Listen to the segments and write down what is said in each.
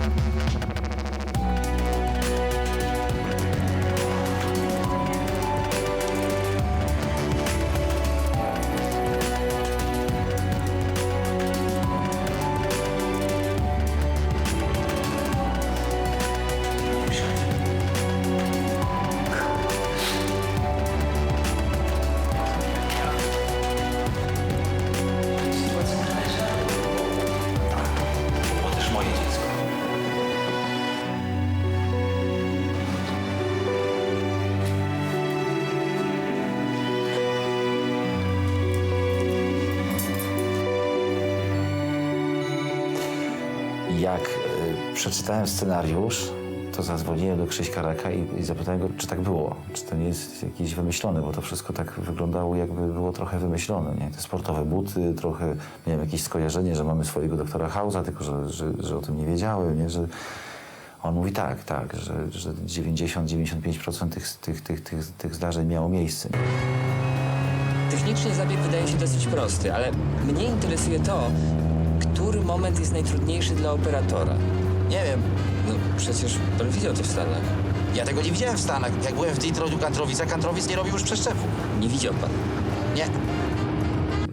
To Jak y, przeczytałem scenariusz, to zadzwoniłem do Krzyśka Raka i, i zapytałem go, czy tak było, czy to nie jest jakieś wymyślone, bo to wszystko tak wyglądało, jakby było trochę wymyślone. Nie? Te sportowe buty, trochę miałem jakieś skojarzenie, że mamy swojego doktora Hausa, tylko że, że, że o tym nie wiedziałem, nie? że on mówi tak, tak, że, że 90-95% tych, tych, tych, tych, tych zdarzeń miało miejsce. Technicznie zabieg wydaje się dosyć prosty, ale mnie interesuje to, który moment jest najtrudniejszy dla operatora. Nie wiem, No przecież pan widział to w Stanach. ja tego nie widziałem w Stanach. Jak byłem w Detroit u Kantrowica, Kantrowic nie robił już przeszczepu. Nie widział pan. Nie.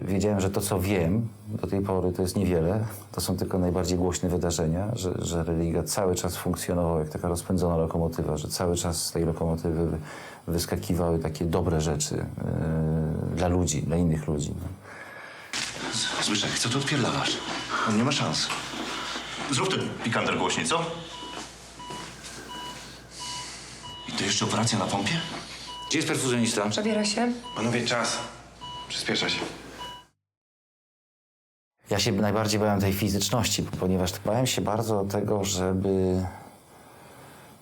Wiedziałem, że to, co wiem do tej pory, to jest niewiele. To są tylko najbardziej głośne wydarzenia, że, że religia cały czas funkcjonowała jak taka rozpędzona lokomotywa, że cały czas z tej lokomotywy wy- wyskakiwały takie dobre rzeczy yy, dla ludzi, dla innych ludzi. No. Zbyszek, co tu odpierdalasz? On nie ma szans. Zrób ten pikander głośniej, co? I to jeszcze operacja na pompie? Gdzie jest perfuzjonista? Przebiera się. Panowie, czas. Przyspiesza się. Ja się najbardziej bałem tej fizyczności, ponieważ bałem się bardzo tego, żeby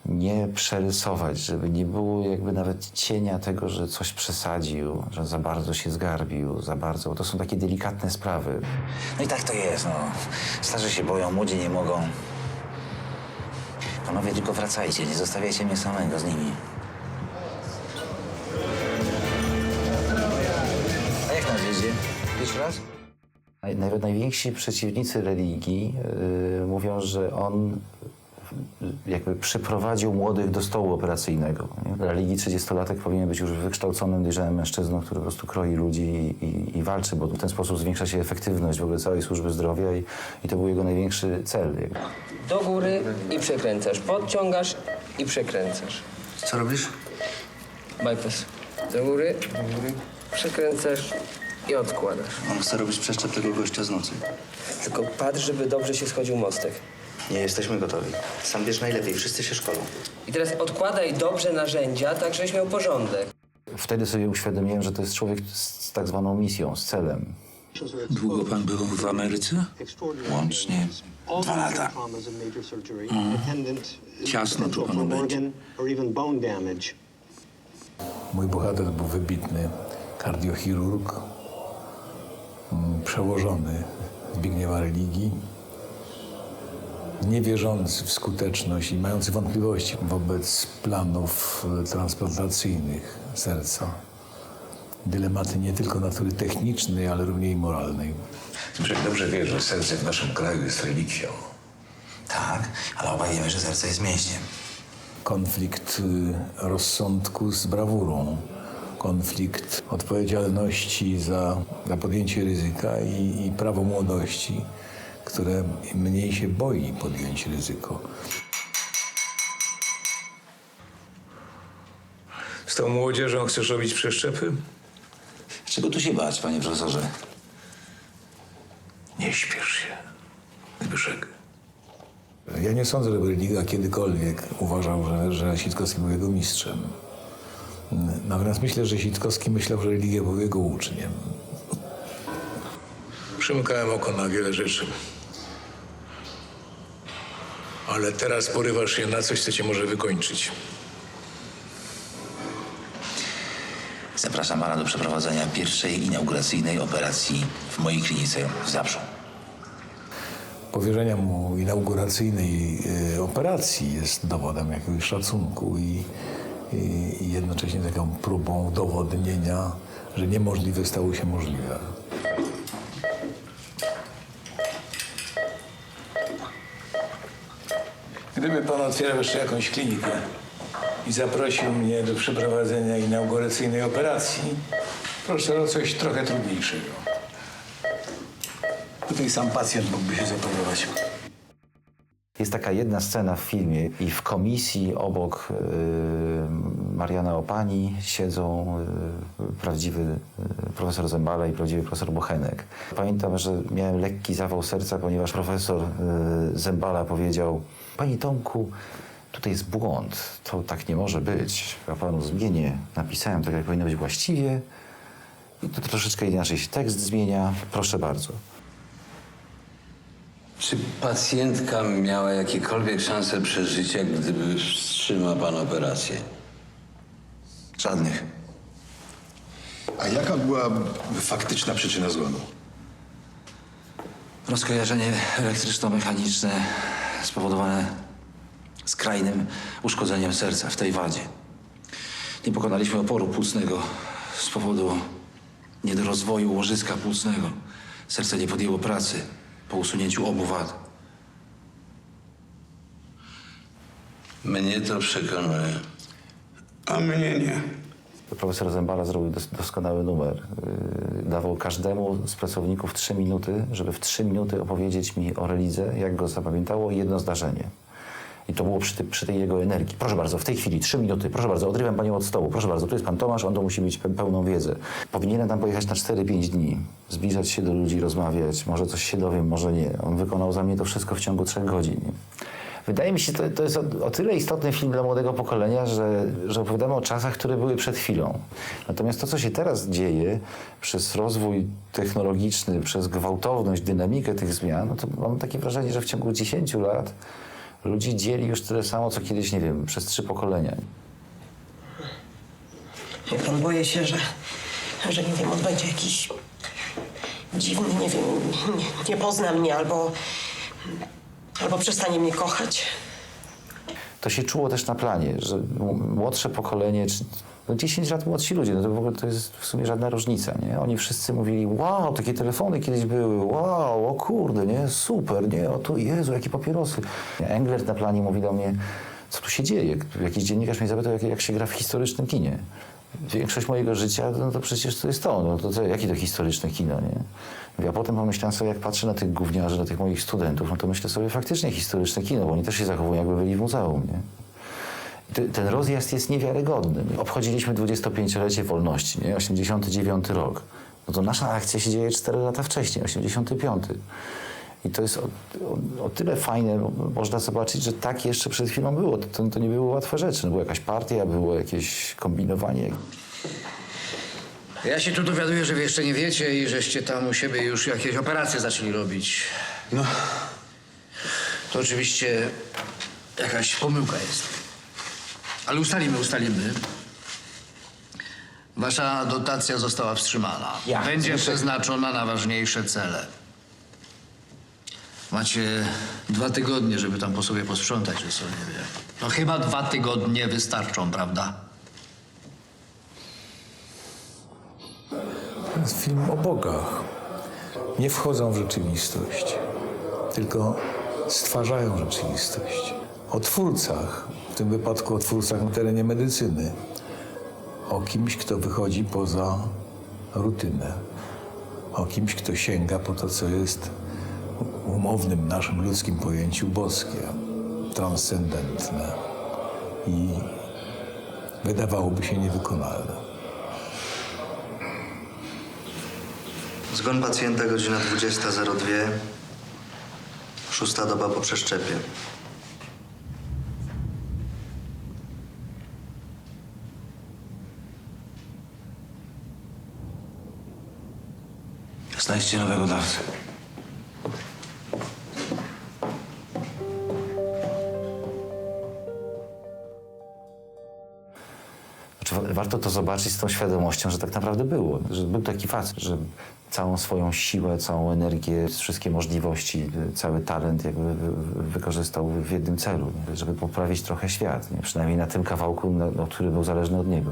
nie przerysować, żeby nie było jakby nawet cienia tego, że coś przesadził, że za bardzo się zgarbił, za bardzo, to są takie delikatne sprawy. No i tak to jest, no. Starzy się boją, młodzi nie mogą. Panowie, tylko wracajcie, nie zostawiajcie mnie samego z nimi. A jak nam wiedzie? Pierwszy raz? Naj, naj, najwięksi przeciwnicy religii y, mówią, że on jakby przyprowadził młodych do stołu operacyjnego. Dla religii 30-latek powinien być już wykształconym, dojrzałym mężczyzną, który po prostu kroi ludzi i, i, i walczy, bo w ten sposób zwiększa się efektywność w ogóle całej służby zdrowia i, i to był jego największy cel. jakby. Do góry i przekręcasz. Podciągasz i przekręcasz. Co robisz? Bypass. Do góry, przekręcasz i odkładasz. On chce robić przeszczep tego gościa z nocy. Tylko patrz, żeby dobrze się schodził mostek. Nie jesteśmy gotowi. Sam wiesz najlepiej, wszyscy się szkolą. I teraz odkładaj dobrze narzędzia, tak żebyś miał porządek. Wtedy sobie uświadomiłem, że to jest człowiek z, tak zwaną misją, z celem. Długo pan był w Ameryce? Łącznie dwa lata. Ciasno tu panu będzie. Mój bohater był wybitny kardiochirurg, mm, przełożony Zbigniewa Religii, niewierzący w skuteczność i mający wątpliwości wobec planów e, transplantacyjnych serca. Dylematy nie tylko natury technicznej, ale również i moralnej. Zbyszek dobrze wie, że serce w naszym kraju jest relikwią. Tak, ale obaj wiemy, że serce jest mięśniem. konflikt y, rozsądku z brawurą, konflikt odpowiedzialności za, za podjęcie ryzyka i, i prawo młodości, które mniej się boi podjąć ryzyko. Z tą młodzieżą chcesz robić przeszczepy? Czego tu się bać, panie profesorze? Nie śpiesz się, Zbyszek. Ja nie sądzę, żeby Liga kiedykolwiek uważał, że, że Sitkowski był jego mistrzem. Natomiast myślę, że Sitkowski myślał, że Ligia był jego uczniem. Przymykałem oko na wiele rzeczy. Ale teraz porywasz się na coś, co cię może wykończyć. Zapraszam pana do przeprowadzenia pierwszej inauguracyjnej operacji w mojej klinice w Zabrzu. Powierzenia mu inauguracyjnej y, operacji jest dowodem jakiegoś szacunku i, i, i jednocześnie taką próbą udowodnienia że niemożliwe stało się możliwe. Gdyby pan otwierał jeszcze jakąś klinikę i zaprosił mnie do przeprowadzenia inauguracyjnej operacji, proszę o coś trochę trudniejszego. Tutaj sam pacjent mógłby się zapowiadać. Jest taka jedna scena w filmie i w komisji obok y, Mariana Opani siedzą y, prawdziwy y, profesor Zembala i prawdziwy profesor Bochenek. Pamiętam, że miałem lekki zawał serca, ponieważ profesor y, Zembala powiedział Panie Tomku, tutaj jest błąd, to tak nie może być. Ja panu zmienię, napisałem tak, jak powinno być właściwie i to troszeczkę inaczej się tekst zmienia. Proszę bardzo. Czy pacjentka miała jakiekolwiek szanse przeżycia, gdyby wstrzymał pan operację? Żadnych. A jaka była faktyczna przyczyna zgonu? Rozkojarzenie elektryczno-mechaniczne spowodowane skrajnym uszkodzeniem serca w tej wadzie. Nie pokonaliśmy oporu płucnego z powodu niedorozwoju łożyska płucnego. Serce nie podjęło pracy po usunięciu obu wad. Mnie to przekonuje. A mnie nie. Profesor Zembala zrobił dos doskonały numer. Yy, dawał każdemu z pracowników trzy minuty, żeby w trzy minuty opowiedzieć mi o relidze, jak go zapamiętało i jedno zdarzenie. I to było przy, ty, przy tej jego energii. Proszę bardzo, w tej chwili trzy minuty. Proszę bardzo, odrywam panią od stołu. Proszę bardzo, tu jest pan Tomasz, on to musi mieć pe pełną wiedzę. Powinienem tam pojechać na 4-5 dni, zbliżać się do ludzi, rozmawiać. Może coś się dowiem, może nie. On wykonał za mnie to wszystko w ciągu trzech godzin. Wydaje mi się, to, to jest o, o tyle istotny film dla młodego pokolenia, że, że opowiadamy o czasach, które były przed chwilą. Natomiast to, co się teraz dzieje przez rozwój technologiczny, przez gwałtowność, dynamikę tych zmian, no to mam takie wrażenie, że w ciągu 10 lat ludzi dzieli już tyle samo, co kiedyś, nie wiem, przez trzy pokolenia. Wie pan, boję się, że, że nie wiem, on będzie jakiś dziwny, nie wiem, nie, nie pozna mnie albo, albo przestanie mnie kochać. To się czuło też na planie, że młodsze pokolenie, czy no 10 lat młodsi ludzie, no to w ogóle to jest w sumie żadna różnica, nie? Oni wszyscy mówili, wow, takie telefony kiedyś były, wow, o kurde, nie, super, nie, o tu, Jezu, jakie papierosy. Englert na planie mówi do mnie, co tu się dzieje? Jakiś dziennikarz mnie zapytał, jak, jak się gra w historycznym kinie. Większość mojego życia, no to przecież to jest to, no to, to jakie to historyczne kino, nie? Mówię, A potem pomyślałem sobie, jak patrzę na tych gówniarzy, na tych moich studentów, no to myślę sobie faktycznie historyczne kino, bo oni też się zachowują, jakby byli w muzeum, nie? Te- Ten rozjazd jest niewiarygodny. Obchodziliśmy 25-lecie wolności, nie? 89 rok. No to nasza akcja się dzieje 4 lata wcześniej, 85. I to jest o, o, o tyle fajne, bo można zobaczyć, że tak jeszcze przed chwilą było. To, to nie były łatwe rzeczy. No, była jakaś partia, było jakieś kombinowanie. Ja się tu dowiaduję, że wy jeszcze nie wiecie i żeście tam u siebie już jakieś operacje zaczęli robić. No. To oczywiście jakaś pomyłka jest. Ale ustalimy, ustalimy. Wasza dotacja została wstrzymana. Będzie przeznaczona na ważniejsze cele. Macie dwa tygodnie, żeby tam po sobie posprzątać, że co nie wie. No chyba dwa tygodnie wystarczą, prawda? To jest film o bogach. Nie wchodzą w rzeczywistość, tylko stwarzają rzeczywistość. O twórcach, tym wypadku o twórcach na terenie medycyny. O kimś, kto wychodzi poza rutynę. O kimś, kto sięga po to, co jest w umownym naszym ludzkim pojęciu boskie, transcendentne i wydawałoby się niewykonalne. Zgon pacjenta godzina 20.02. Szósta doba po przeszczepie. Znajdźcie nowego dawcę. Wa- warto to zobaczyć z tą świadomością, że tak naprawdę było. Że był taki facet, że całą swoją siłę, całą energię, wszystkie możliwości, cały talent jakby wy- wy- wykorzystał w jednym celu, żeby poprawić trochę świat. Nie? Przynajmniej na tym kawałku, na, no, który był zależny od niego.